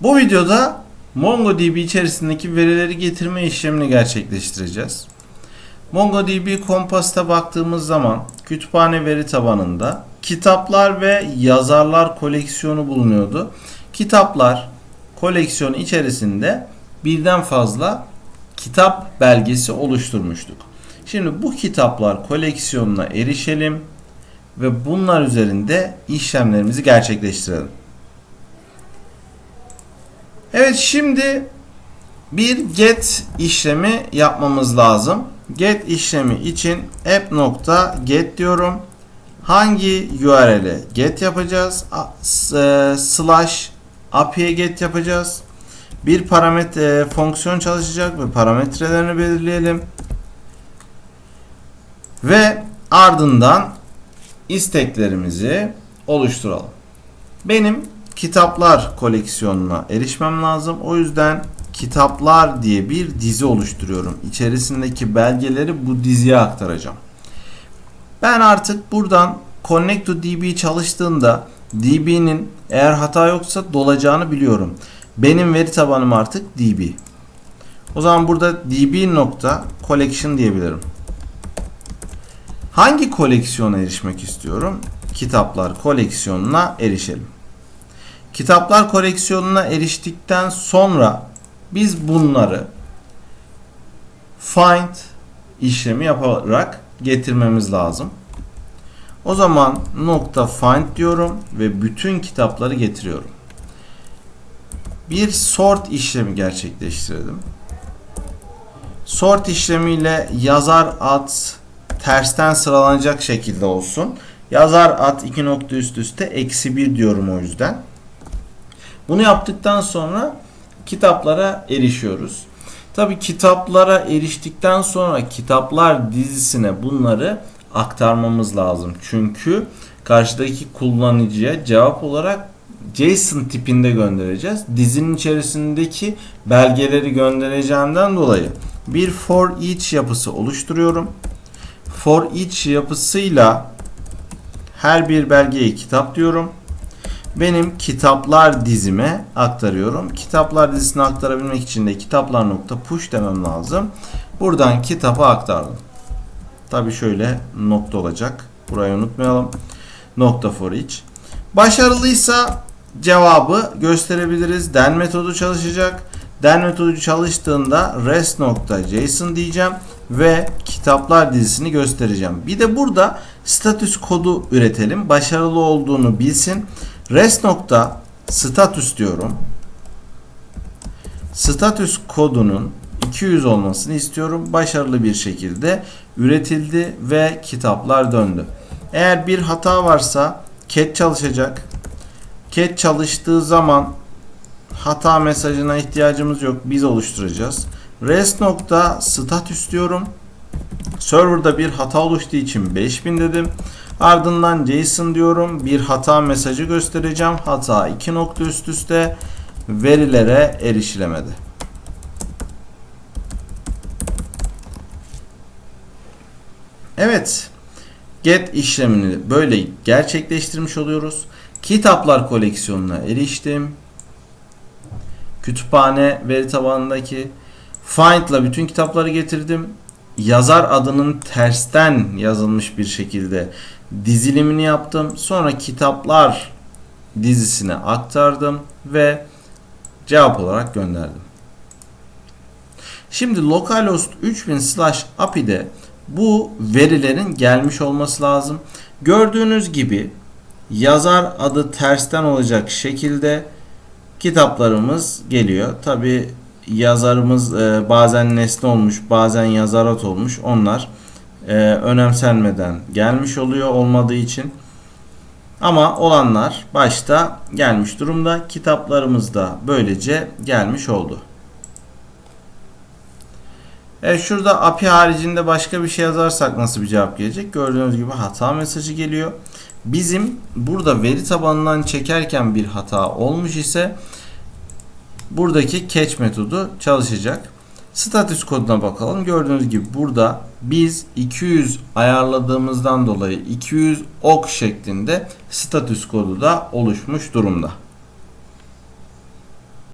Bu videoda MongoDB içerisindeki verileri getirme işlemini gerçekleştireceğiz. MongoDB Compass'ta baktığımız zaman kütüphane veri tabanında kitaplar ve yazarlar koleksiyonu bulunuyordu. Kitaplar koleksiyonu içerisinde birden fazla kitap belgesi oluşturmuştuk. Şimdi bu kitaplar koleksiyonuna erişelim ve bunlar üzerinde işlemlerimizi gerçekleştirelim. Evet şimdi bir get işlemi yapmamız lazım. Get işlemi için app.get diyorum. Hangi URL'e get yapacağız? E, slash API'ye get yapacağız. Bir parametre e, fonksiyon çalışacak ve parametrelerini belirleyelim. Ve ardından isteklerimizi oluşturalım. Benim kitaplar koleksiyonuna erişmem lazım. O yüzden kitaplar diye bir dizi oluşturuyorum. İçerisindeki belgeleri bu diziye aktaracağım. Ben artık buradan Connect to DB çalıştığında DB'nin eğer hata yoksa dolacağını biliyorum. Benim veri tabanım artık DB. O zaman burada db nokta collection diyebilirim. Hangi koleksiyona erişmek istiyorum? Kitaplar koleksiyonuna erişelim. Kitaplar koleksiyonuna eriştikten sonra biz bunları find işlemi yaparak getirmemiz lazım. O zaman nokta find diyorum ve bütün kitapları getiriyorum. Bir sort işlemi gerçekleştirelim. Sort işlemiyle yazar ad tersten sıralanacak şekilde olsun. Yazar ad iki nokta üst üste eksi bir diyorum o yüzden. Bunu yaptıktan sonra kitaplara erişiyoruz. Tabi kitaplara eriştikten sonra kitaplar dizisine bunları aktarmamız lazım. Çünkü karşıdaki kullanıcıya cevap olarak JSON tipinde göndereceğiz. Dizinin içerisindeki belgeleri göndereceğimden dolayı bir for each yapısı oluşturuyorum. For each yapısıyla her bir belgeye kitap diyorum. Benim kitaplar dizime aktarıyorum. Kitaplar dizisine aktarabilmek için de kitaplar demem lazım. Buradan kitaba aktardım. Tabi şöyle nokta olacak. Burayı unutmayalım. Nokta for each. Başarılıysa cevabı gösterebiliriz. Den metodu çalışacak. Den metodu çalıştığında rest diyeceğim ve kitaplar dizisini göstereceğim. Bir de burada status kodu üretelim. Başarılı olduğunu bilsin. Rest nokta status diyorum. Status kodunun 200 olmasını istiyorum. Başarılı bir şekilde üretildi ve kitaplar döndü. Eğer bir hata varsa cat çalışacak. Cat çalıştığı zaman hata mesajına ihtiyacımız yok. Biz oluşturacağız. Rest nokta status diyorum. Server'da bir hata oluştuğu için 5000 dedim. Ardından JSON diyorum. Bir hata mesajı göstereceğim. Hata 2 nokta üst üste verilere erişilemedi. Evet. Get işlemini böyle gerçekleştirmiş oluyoruz. Kitaplar koleksiyonuna eriştim. Kütüphane veri tabanındaki find'la bütün kitapları getirdim. Yazar adının tersten yazılmış bir şekilde dizilimini yaptım. Sonra kitaplar dizisine aktardım ve cevap olarak gönderdim. Şimdi localhost 3000 slash api'de bu verilerin gelmiş olması lazım. Gördüğünüz gibi yazar adı tersten olacak şekilde kitaplarımız geliyor. Tabi yazarımız e, bazen nesne olmuş, bazen yazar ad olmuş. Onlar e, önemsenmeden gelmiş oluyor olmadığı için. Ama olanlar başta gelmiş durumda. Kitaplarımız da böylece gelmiş oldu. Evet şurada API haricinde başka bir şey yazarsak nasıl bir cevap gelecek? Gördüğünüz gibi hata mesajı geliyor. Bizim burada veri tabanından çekerken bir hata olmuş ise buradaki catch metodu çalışacak. Status koduna bakalım. Gördüğünüz gibi burada biz 200 ayarladığımızdan dolayı 200 ok şeklinde status kodu da oluşmuş durumda.